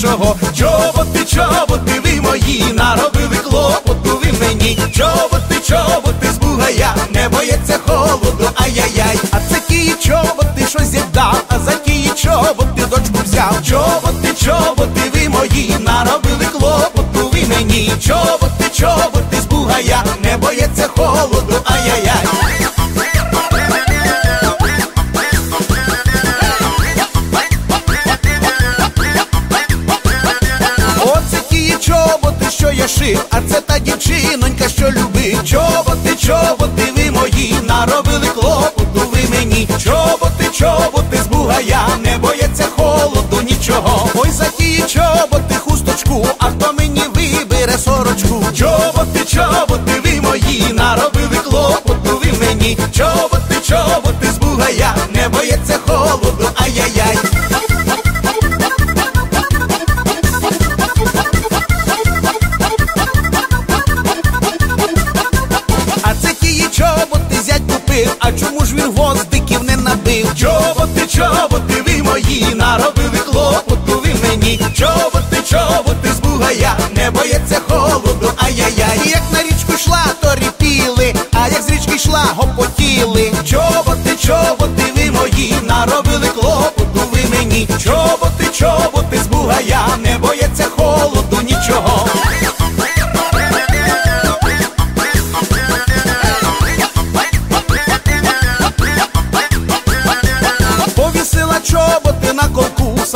нічого. Чоботи, чоботи, ви мої, наробили клопоту ви мені. Чоботи, чоботи з бугая, не боїться холоду, ай-яй-яй. А це ті чоботи, що з'їдав, а за ті чоботи дочку взяв. Чоботи, чоботи, ви мої, наробили клопоту ви мені. Чоботи, чоботи з бугая, не боїться холоду, ай-яй-яй. Чоботи, чоботи, ви мої, наробили клопоту ви мені. Чоботи, чоботи з бугая, не боїться холоду, нічого. Ой, за ті чоботи, хусточку, а хто мені вибере сорочку? Чоботи, чоботи, ви мої, наробили клопоту ви мені. Чоботи, чоботи з бугая, не боїться холоду, набив? Чоботи, чоботи, ви мої, наробили клопоту ви мені. Чоботи, чоботи з бугая, не бояться холоду, ай-яй-яй. Як на річку йшла, то ріпіли, а як з річки йшла, гопотіли. Чоботи, чоботи,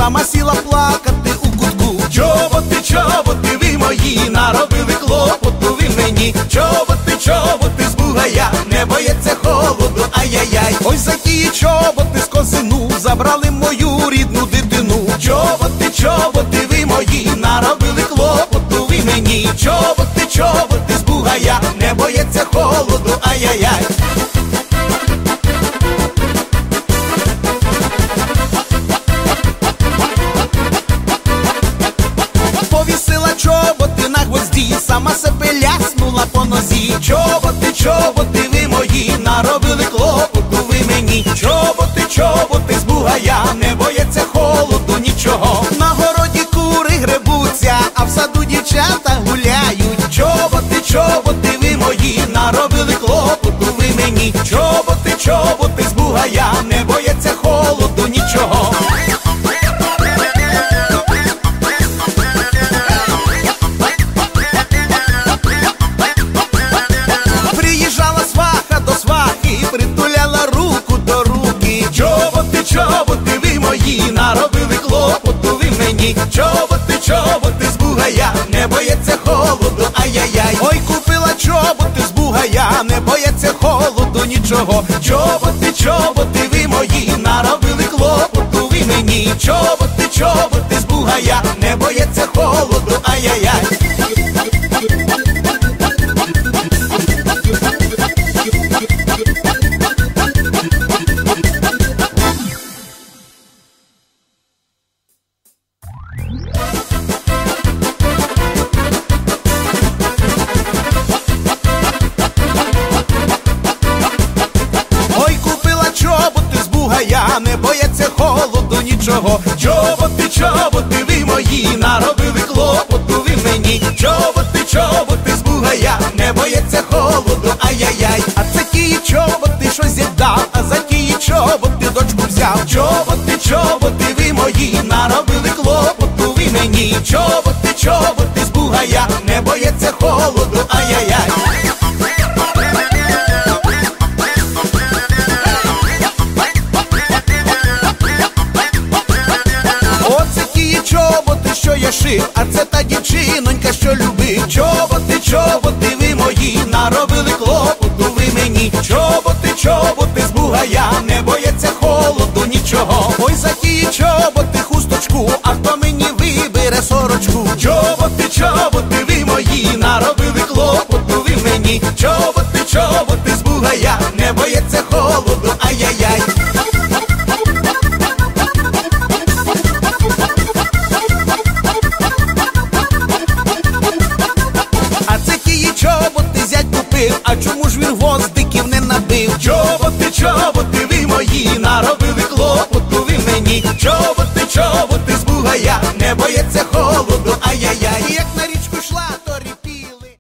сама сіла плакати у кутку. Чоботи, чоботи, ви мої, наробили клопоту ви мені. Чоботи, чоботи з бугая, не боїться холоду, ай-яй-яй. Ой, за ті чоботи з козину, забрали мою рідну дитину. Чоботи, чоботи, ви мої, наробили клопоту ви мені. Чоботи, чоботи з бугая, не боїться холоду, ай-яй-яй. Сама себе ляснула по нозі. Чоботи, чоботи, ви мої, наробили клопоту ви мені. Чоботи, чоботи з бугая, не боїться холоду, нічого. На городі кури гребуться, а в саду дівчата гуляють. Чоботи, чоботи, ви мої, наробили клопоту ви мені. Чоботи, чоботи з бугая, не боїться нічого. Чоботи, чоботи, ви мої, наробили клопоту ви мені. Чоботи, чоботи з бугая, не бояться холоду, ай-яй-яй. Нічого. Чоботи, чоботи, ви мої, наробили клопоту ви мені. Чоботи, чоботи з бугая, не боїться холоду, ай-яй-яй. А це ті чоботи, що з'їдав, а за ті чоботи дочку взяв. Чоботи, чоботи, ви мої, наробили клопоту ви мені. Чоботи, чоботи з бугая, не боїться холоду, ай-яй-яй. Я а це та дівчинонька, що любить. Чоботи, чоботи, ви мої, наробили клопоту ви мені. Чоботи, чоботи з бугая, не боїться холоду, нічого. Ой, за ті чоботи, хусточку, а хто мені вибере сорочку? Чоботи, чоботи, ви мої, наробили клопоту ви мені. Чоботи, чоботи з бугая, не боїться холоду, ви мої, наробили клопоту ви мені. Чоботи, чоботи з бугая, не боїться холоду.